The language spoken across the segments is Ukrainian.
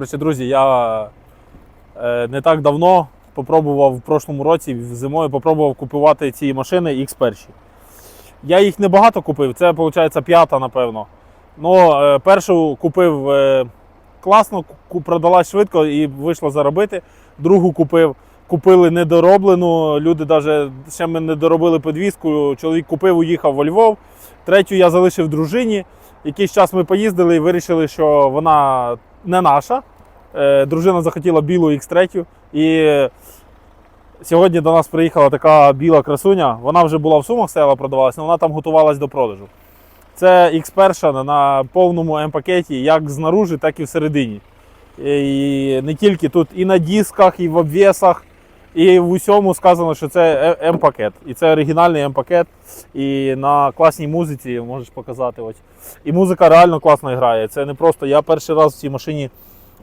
Коротше, друзі, я е, не так давно попробував в прошлому році зимою попробував купувати ці машини X1. Я їх небагато купив, це виходить п'ята, напевно. Ну, е, першу купив е, класно, продалась швидко і вийшло заробити. Другу купив, купили недороблену. Люди навіть ще ми не доробили підвізку. Чоловік купив, уїхав во Львов. Третю я залишив дружині. Якийсь час ми поїздили і вирішили, що вона не наша. Е, Дружина захотіла білу X3. І сьогодні до нас приїхала така біла красуня. Вона вже була в сумах, села, продавалася, але вона там готувалась до продажу. Це X1 на повному М-пакеті, як знаружи, так і всередині. І не тільки тут, і на дисках, і в обвісах, і в усьому сказано, що це Е- М-пакет. І це оригінальний М-пакет. І на класній музиці можеш показати. Ось. І музика реально класно грає. Це не просто. Я перший раз в цій машині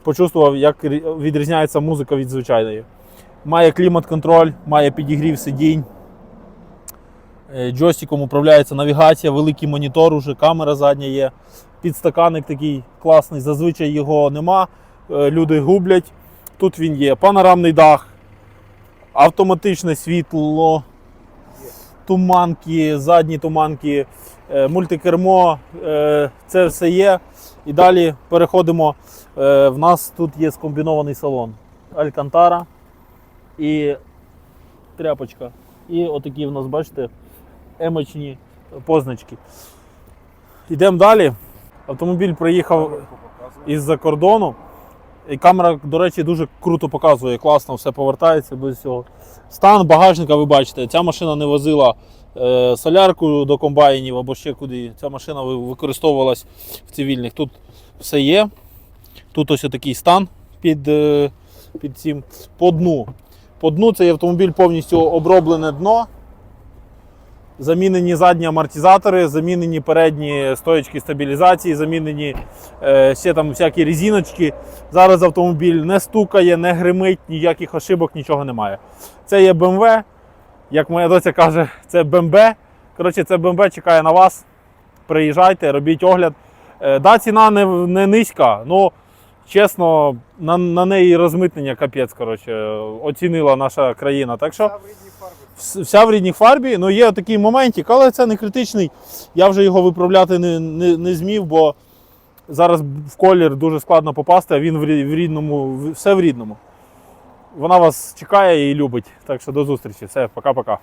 почувствував, як відрізняється музика від звичайної. Має клімат-контроль, має підігрів сидінь. Е, Джойстиком управляється навігація, великий монітор, уже камера задня є. Підстаканник такий класний, зазвичай його нема. е, Люди гублять. Тут він є. Панорамний дах, автоматичне світло, туманки, задні туманки, е, мультикермо. е, Це все є. І далі переходимо. Е, В нас тут є скомбінований салон. Алькантара і тряпочка. І отакі в нас, бачите, емочні позначки. Йдемо далі. Автомобіль приїхав із-за кордону. І камера, до речі, дуже круто показує, класно все повертається без цього. Стан багажника, ви бачите, ця машина не возила е, солярку до комбайнів або ще куди. Ця машина використовувалась в цивільних. Тут все є. Тут ось такий стан під, е, під цим. По дну. По дну цей автомобіль повністю оброблене дно. Замінені задні амортизатори, замінені передні стоячки стабілізації, замінені е, ще там всякі резиночки. Зараз автомобіль не стукає, не гримить, ніяких ошибок, нічого немає. Це є BMW, як моя доця каже, це BMW. Коротше, це BMW чекає на вас. Приїжджайте, робіть огляд. Е, да, ціна не, не низька, ну чесно, на, на неї розмитнення капець коротше, оцінила наша країна. Так що Вся в рідній фарбі. Ну, є такий моментик, але це не критичний. Я вже його виправляти не, не, не змів, бо зараз в колір дуже складно попасти, а він в рідному, все в рідному. Вона вас чекає і любить. Так що до зустрічі. Все, пока-пока.